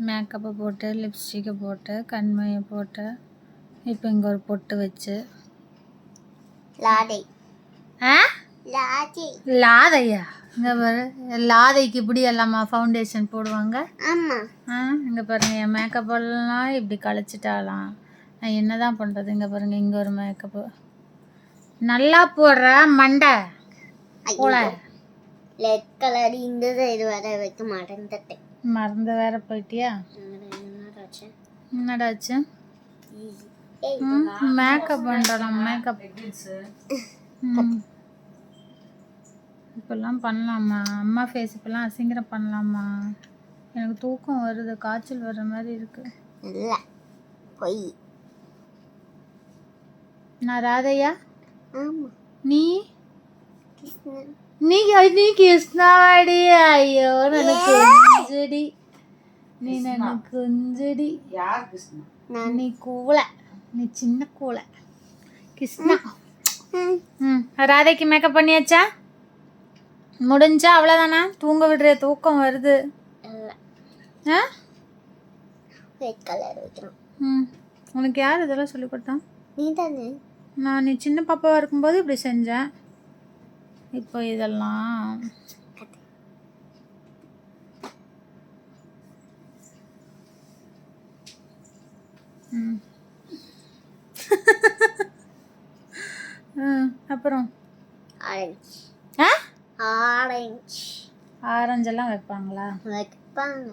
மேக்கப்பை போட்டு லிப்ஸ்டிக்கை போட்டு கண்மையை போட்டு இப்போ இங்கே ஒரு பொட்டு வச்சு. லாடை ஆ? லாடை லாதையா? இங்கே பாரு லாதைக்கு இப்படி எல்லாமா ஃபவுண்டேஷன் போடுவாங்க? ஆமா. ஆ இங்கே பாருங்க என் மேக்கப் எல்லாம் இப்படி கழிச்சிட்டாலாம். நான் என்ன தான் பண்ணுறது இங்கே பாருங்க இங்கே ஒரு மேக்கப்பு நல்லா போடுற மண்டை. போல. ரெட் கலர் இந்த இது வர வைக்க மறந்துட்டேன். மறந்து வேற போயிட்டியா? என்னடாச்சு மேக்கப் பண்ணுறோம் மேக்கப் இப்பெல்லாம் பண்ணலாமா? அம்மா ஃபேஸ் இப்பெல்லாம் அசிங்கரம் பண்ணலாமா? எனக்கு தூக்கம் வருது காய்ச்சல் வர்ற மாதிரி இருக்கு. இல்ல பொய். நான் ராதையா? நீ? நீ நீ கிருஷ்ணாவாடி ஐயோ எனக்கு குஞ்சடி. நீ எனக்கு குஞ்சடி. நான். நீ கூலை நீ சின்ன கூலை கிருஷ்ணா. ம், ராதைக்கு மேக்கப் பண்ணியாச்சா? முடிஞ்சா அவ்வளோதானா தூங்க விடுற தூக்கம் வருது. ஆ? ரெட் கலர் வைக்கணும். ம். உனக்கு யார் இதெல்லாம் சொல்லி கொடுத்தா? நீ தானே நான் நீ சின்ன பாப்பாவாக இருக்கும்போது இப்படி செஞ்சேன். இப்போ இதெல்லாம் அப்புறம்? ஆரஞ்சு. ஆ? ஆரஞ்சு. ஆரஞ்செல்லாம் வைப்பாங்களா? வைப்பாங்க.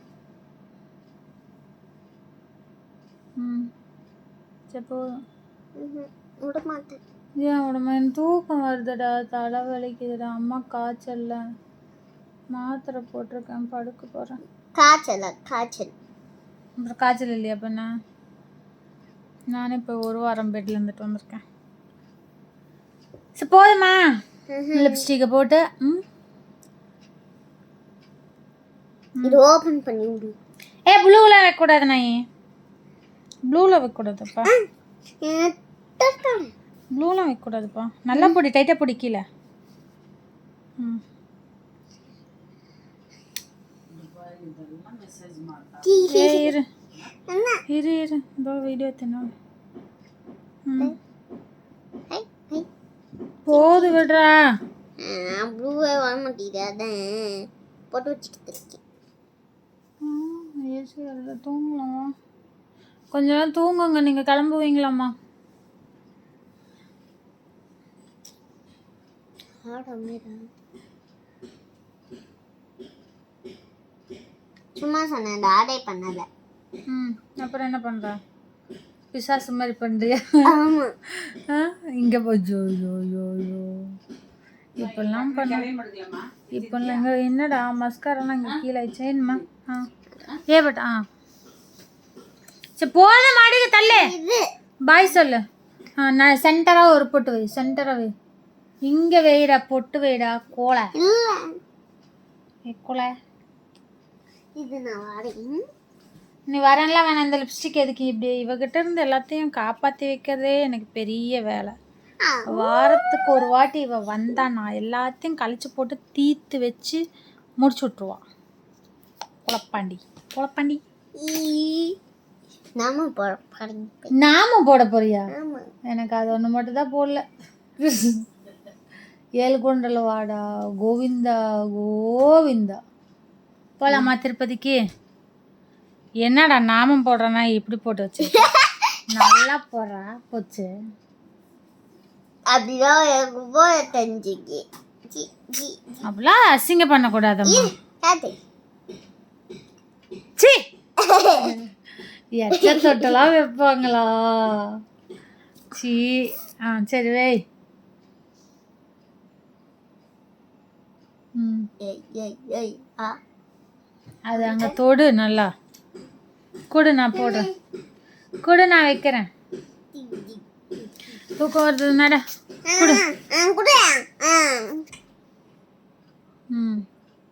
ம். சரி போதும். ம்ஹும். விட மாட்டேன். ஏன் உடம்பு எனக்கு தூக்கம் வருதுடா. தலை வலிக்குதுடா. அம்மா காய்ச்சல்ல. மாத்திரை போட்டிருக்கேன். படுக்க போகிறேன் காய்ச்சல? காய்ச்சல். அப்புறம் காய்ச்சல் இல்லையா பண்ண நானே இப்போ ஒரு வாரம் பெட்ல இருந்துட்டு வந்திருக்கேன். சரி போதுமா லிப்ஸ்டிக்கை போட்டு ம். இது ஓபன் பண்ணி விடு ஏ ப்ளூவில் வைக்கக்கூடாது நான் ப்ளூவில் வைக்கக்கூடாதுப்பா. எத்தனை? ப்ளூலாம் வைக்கக்கூடாதுப்பா. நல்லா பொடி டைட்டாக பொடி கீழே. இரு. இரு. இரு இதோ வீடியோ ஐ. போது விடுறா. ஆ, ப்ளூவே வர மாட்டேங்குது அதான் போட்டு வச்சுக்கிட்டு இருக்கேன் ஏசி அதில் தூங்கலாமா. கொஞ்ச நேரம் தூங்குங்க நீங்கள் கிளம்புவீங்களாம்மா. சும்மா சொன்னேன் இந்த ஆடை பண்ணல ம் அப்புறம் என்ன பண்ணுற பிசாசு மாதிரி பண்ணுறியா இங்கே போ ஜோ ஜோ ஜோ ஜோ. இப்பெல்லாம் பண்ண இப்பெல்லாம் இங்கே என்னடா மஸ்காரெல்லாம் இங்கே கீழே ஆயிடுச்சேன்மா ஆ. ஏ பட் ஆ. சரி போத மாடிக்கு தள்ளு. பாய் சொல்லு. ஆ நான் சென்டராக ஒரு பொட்டு வை சென்டராக வை. இங்கே வைடா பொட்டு வைடா கோலை கோலை இது நான் வாடகை. நீ வரேன்லாம் வேணாம் இந்த லிப்ஸ்டிக் எதுக்கு? இப்படி இவகிட்ட இருந்து எல்லாத்தையும் காப்பாற்றி வைக்கிறதே எனக்கு பெரிய வேலை. வாரத்துக்கு ஒரு வாட்டி இவ வந்தா நான் எல்லாத்தையும் கழிச்சு போட்டு தீர்த்து வச்சு முடிச்சு விட்ருவா குழப்பாண்டி குழப்பாண்டி. ஈ. நாம போட பாருங்க நாம போட போறியா? எனக்கு அது ஒன்று மட்டும் தான் போடல. ஏழுகொண்டல வாடா கோவிந்தா கோவிந்தா. போலாமா திருப்பதிக்கு? என்னடா நாமம் போடுறேன்னா இப்படி போட்டு வச்சு நல்லா போடுறா போச்சு. எனக்கு போட தெரிஞ்சுக்கு. அப்படிலாம் அசிங்க பண்ணக்கூடாதம்மா. காத்து சி! எச்ச தொட்டெல்லாம் வைப்பாங்களா? சி ஆ சரி வை. ம். ஏய் ஏய் ஏய் ஆ. அது அங்கே தொடு நல்லா. கொடு நான் போடுறேன் கொடு நான் வைக்கிறேன் டி, டி. தூக்கம் வருது நட ஆ, ஆ, குடு. ஆ. ம்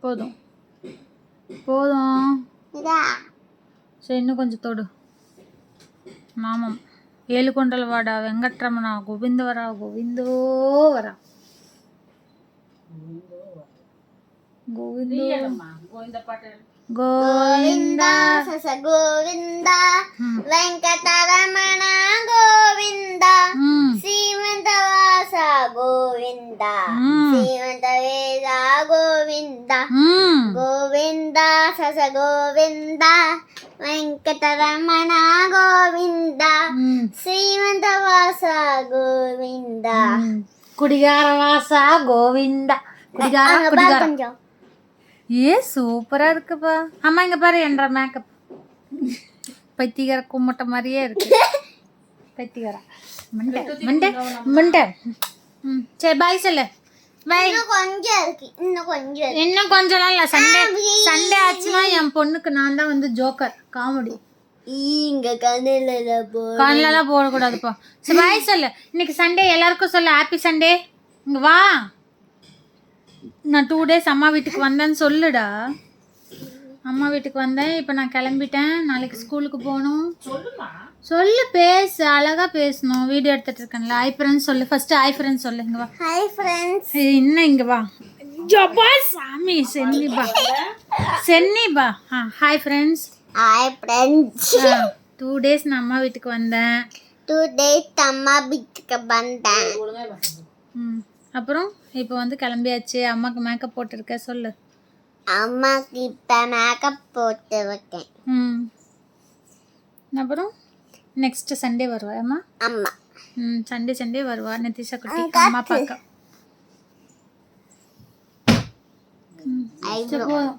போதும் போதும் இதா. சரி இன்னும் கொஞ்சம் தொடு மாமம் ఏలుకొండల వాడ వెంకట్రమణ గోవిందవర గోవిందో వర గోవిందో గోవింద. సస గోవింద. వెంకటరమణ గోవింద. శ్రీమంతవాస గోవింద. శ్రీమంత వేద గోవింద. గోవింద సస గోవింద. వెంకటరమణ గోవింద. శ్రీమంతవాస గోవింద. కుడిగారవాస గోవింద. కుడిగార ஏ சூப்பரா இருக்குப்பா. அம்மா இங்க பாரு என்ற மேக்கப் பைத்தியக்கார கும்மட்ட மாதிரியே இருக்கு. பைத்தியக்கார. மண்டை மண்டை மண்டை. ம் சரி பாய் சொல்லு. பாய் கொஞ்சம் இருக்கு. இன்னும் கொஞ்சம் இன்னும் கொஞ்சம் இல்ல. சண்டே சண்டே ஆச்சுன்னா என் பொண்ணுக்கு நான் தான் வந்து ஜோக்கர் காமெடி. இங்க கண்ணில போ கண்ணிலலாம் போடக்கூடாதுப்பா. சரி பாய் சொல்லு. இன்னைக்கு சண்டே எல்லாருக்கும் சொல்லு ஹாப்பி சண்டே. இங்க வா. நான் டூ டேஸ் அம்மா வீட்டுக்கு வந்தேன்னு சொல்லுடா. அம்மா வீட்டுக்கு வந்தேன் இப்போ நான் கிளம்பிட்டேன். நாளைக்கு ஸ்கூலுக்கு போகணும். சொல்லு பேசு அழகா பேசணும். வீடியோ எடுத்துட்டு இருக்கேன்ல. ஐ ஃப்ரெண்ட்ஸ் சொல்லு. ஃபர்ஸ்ட் ஐ ஃப்ரெண்ட்ஸ் சொல்லு இங்க வா. ஹாய் ஃப்ரெண்ட்ஸ் இன்னும் இங்க வா? ஜப்பா சாமி சென்னி பா சென்னி பா ஆ hi friends hi friends two days நான் அம்மா வீட்டுக்கு வந்தேன். டூ டேஸ் அம்மா வீட்டுக்கு வந்தேன். ம். அப்புறம் இப்போ வந்து கிளம்பியாச்சு. அம்மாக்கு மேக்கப் போட்டிருக்க சொல்லு. அம்மாக்கு இப்போ மேக்கப் போட்டு வைக்கேன் ம். அப்புறம் நெக்ஸ்ட் சண்டே வருவா அம்மா? அம்மா ம் சண்டே சண்டே வருவா. நிதிஷா குட்டி அம்மா பார்க்க. போதும்.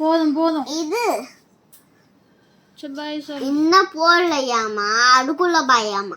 போதும் போதும். இது. இன்னும் போடலையாமா அதுக்குள்ள பாயாமா